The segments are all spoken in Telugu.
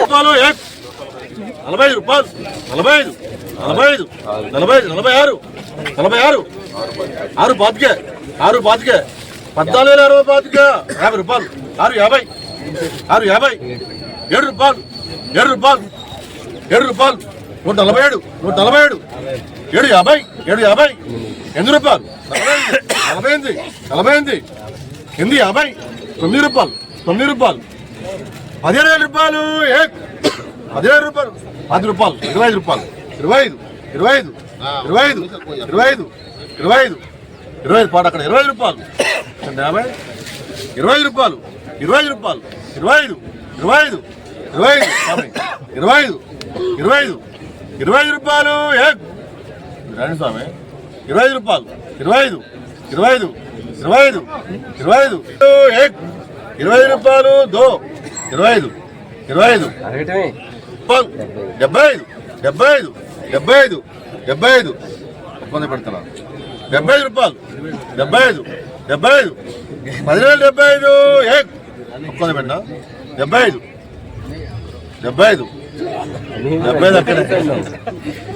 రూపాయలు నలభై ఐదు రూపాయలు. నలభై ఐదు నలభై ఐదు నలభై ఐదు నలభై ఆరు నలభై ఆరు. ఆరు పాతికే ఆరు పాతికే పద్నాలుగు వేల అరవై పాతికే యాభై రూపాయలు. ఆరు యాభై ఆరు యాభై ఏడు రూపాయలు ఏడు రూపాయలు ఏడు రూపాయలు. నూట నలభై ఏడు నూట నలభై ఏడు ఏడు యాభై ఏడు యాభై ఎనిమిది రూపాయలు. నలభై ఎనిమిది నలభై ఎనిమిది నలభై ఎనిమిది ఎనిమిది యాభై తొమ్మిది రూపాయలు తొమ్మిది రూపాయలు. పదిహేడు వేల రూపాయలు పదిహేను పదిహేడు రూపాయలు పది రూపాయలు ఇరవై ఐదు రూపాయలు ఇరవై ఐదు ఇరవై ఐదు ఇరవై ఐదు ఇరవై ఐదు ఇరవై ఐదు ఇరవై ఐదు పాట అక్కడ ఇరవై రూపాయలు యాభై ఇరవై ఐదు రూపాయలు ఇరవై ఐదు రూపాయలు ఇరవై ఐదు ఇరవై ఐదు ఇరవై ఐదు ఇరవై ఐదు ఇరవై ఐదు ఇరవై ఐదు రూపాయలు రండి స్వామి ఇరవై ఐదు రూపాయలు ఇరవై ఐదు ఇరవై ఐదు ఇరవై ఐదు ఇరవై ఐదు ఇరవై ఐదు రూపాయలు దో ఇరవై ఐదు ఇరవై ఐదు. డెబ్బై ఐదు డెబ్బై ఐదు డెబ్బై ఐదు డెబ్బై ఐదు. ఒప్పంది పెడతాను డెబ్బై ఐదు రూపాయలు. డెబ్బై ఐదు డెబ్బై ఐదు. పదివేలు డెబ్బై ఐదు. ఏ? ఒప్పంది పెట్టినా? డెబ్బై ఐదు. డెబ్బై ఐదు. డెబ్బై ఐదు అక్కడే.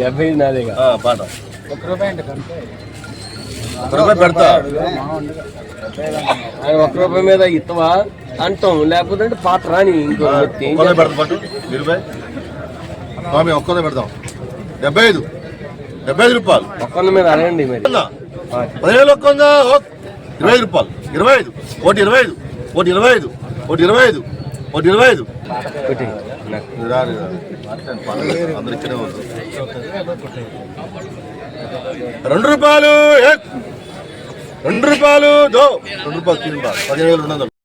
డెబ్బై నాదేగా ఆ, పాట. ఒక్క రూపాయి పెడతా. ఒక్క రూపాయి మీద ఇత్తవా? అంటాం లేకపోతే అంటే పాట రాని ఇంకో వ్యక్తి ఏం ఒక్కదే? పెడతా స్వామి ఒక్కదే డెబ్బై ఐదు డెబ్బై ఐదు రూపాయలు. ఒక్కళ్ళ మీద అడగండి మరి. ఉందా? పదివేలు ఒక్క ఉందా ఓ, ఇరవై ఐదు రూపాయలు ఇరవై ఐదు ఒకటి ఇరవై ఐదు ఒకటి ఇరవై ఐదు ఒకటి ఇరవై ఐదు ఒకటి ఇరవై ఐదు. రెండు రూపాయలు రెండు రూపాయలు దో. రెండు రూపాయలు తిని పదిహేను వేలు రెండు